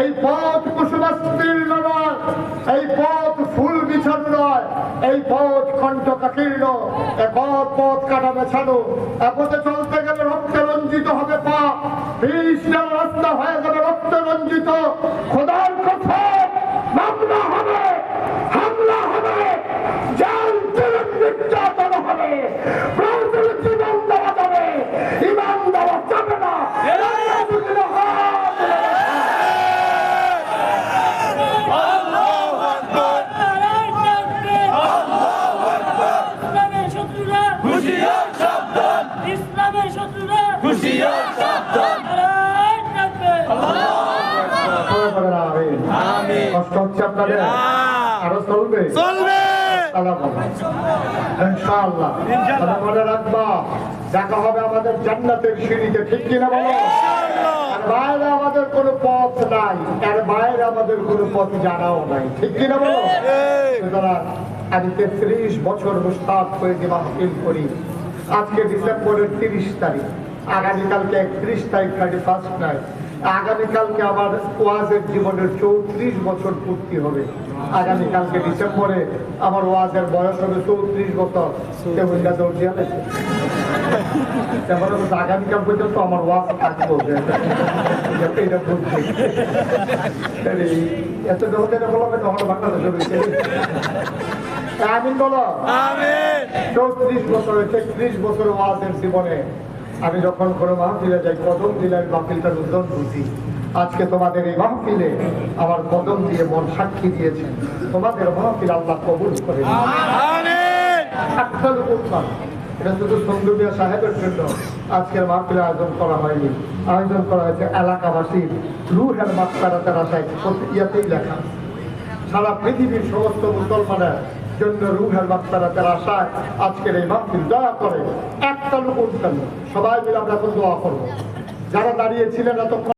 এই পথ কুসুমাস্তির নয়, এই পথ ফুল বিছান নয়, এই পথ কণ্ঠকাকীর্ণ এ পথ পথ কাটা বেছানো এ চলতে গেলে রক্তে রঞ্জিত হবে পা রাস্তা হয়ে গেলে রক্ত রঞ্জিত হুশিয়ার সাবধান নারায়ণ তাকবীর। আমিন কষ্ট হচ্ছে আপনাদের? আরও চলবে? চলবে। ইনশাআল্লাহ। মনে রাখবা দেখা হবে আমাদের জান্নাতের সিঁড়িতে ঠিক কিনা বলো? বাইরে আমাদের কোনো পথ নাই আর বাইরে আমাদের কোনো পথ জানাও নাই ঠিক কিনা বলো? সুতরাং আমি তেত্রিশ বছর মুস্তাদ হয়ে যে মাহফিল করি আজকে ডিসেম্বরের তিরিশ তারিখ। আগামীকালকে একত্রিশ তারিখ থার্টি ফার্স্ট নাইট আগামীকালকে আমার ওয়াজের জীবনের চৌত্রিশ বছর পূর্তি হবে। আগামীকালকে ডিসেম্বরে আমার ওয়াজের বয়স হবে চৌত্রিশ বছর। ইন্ডা দৌড় দিয়ে তেমন আগামীকাল পর্যন্ত আমার ওয়াজ থাকব। এটা বুঝছি এত যখন এটা বলা তখন বাংলাদেশে আমিন বলো। চৌত্রিশ বছর তেত্রিশ বছর ওয়াজের জীবনে আমি যখন কোনো মাহফিলে যাই কদম দিলে আমি মাহফিলটার উদ্যোগ বুঝি আজকে তোমাদের এই মাহফিলে আমার কদম দিয়ে মন সাক্ষী দিয়েছে তোমাদের মাহফিল আল্লাহ কবুল করে আমিন। একটা এটা শুধু সন্দুবিয়া সাহেবের জন্য আজকের মাহফিলে আয়োজন করা হয়নি। আয়োজন করা হয়েছে এলাকাবাসীর রুহের ইয়াতেই লেখা। সারা পৃথিবীর সমস্ত মুসলমানের জন্য রুহের মাত্রারাতের আশায় আজকের এই মাহফিল দয়া করে একটা লোক উঠবেন সবাই মিলে আমরা এখন দোয়া করব। যারা দাঁড়িয়েছিলেন এতক্ষণ